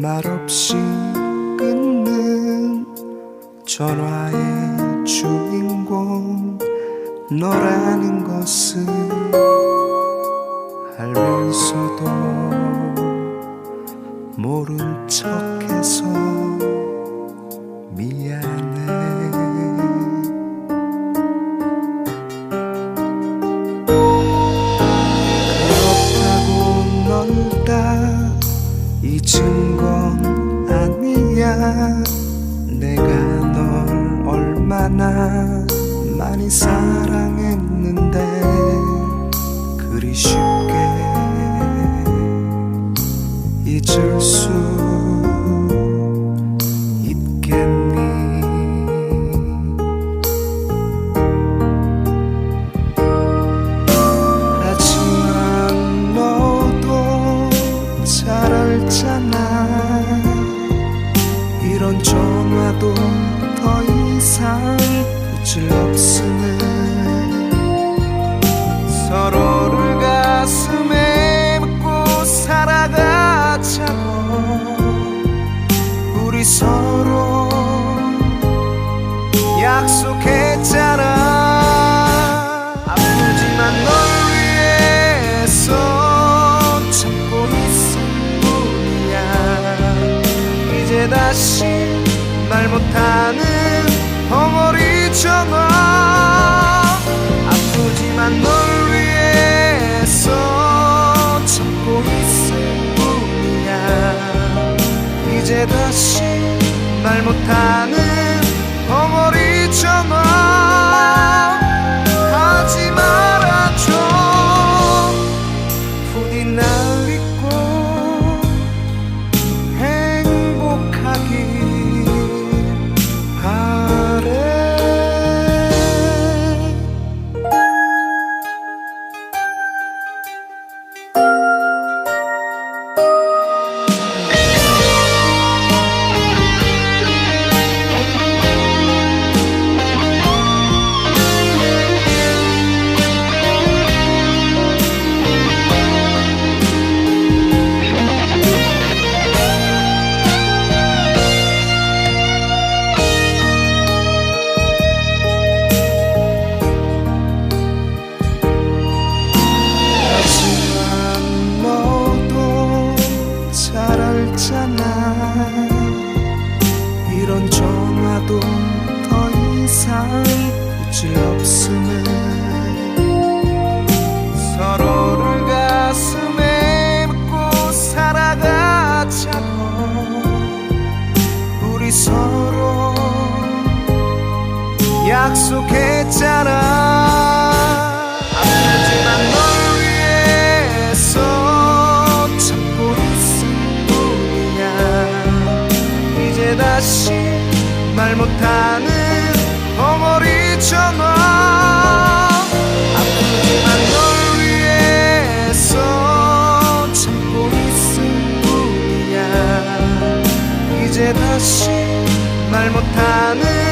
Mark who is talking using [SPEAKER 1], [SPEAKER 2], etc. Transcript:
[SPEAKER 1] 말없이 끊는 전화의 주인공 너라는 것을 알면서도 모른 척 내가 널 얼마나 많이 사랑했는데 그리 쉽게 잊을 수 있겠니? 하지만 너도 잘 알잖아 이런 전화도 더 이상 붙일 없음을. 서로를 가슴에 묻고 살아가자고. 우리 서로 약속했잖아. 아프지만 널 위해서 참고 있을 뿐이야. 이제 다시 말 못하는 벙어리잖아 아프지만 널 위해서 참고 있을 뿐이야. 이제 다시 말 못하는 이런 전화도 더 이상 붙일 없음을 서로를 가슴에 묻고 살아가자고. 우리 서로 약속했잖아 다시 말 못하는 벙어리잖아 아프지만 널 위해서 참고 있을 뿐이야. 이제 다시 말 못하는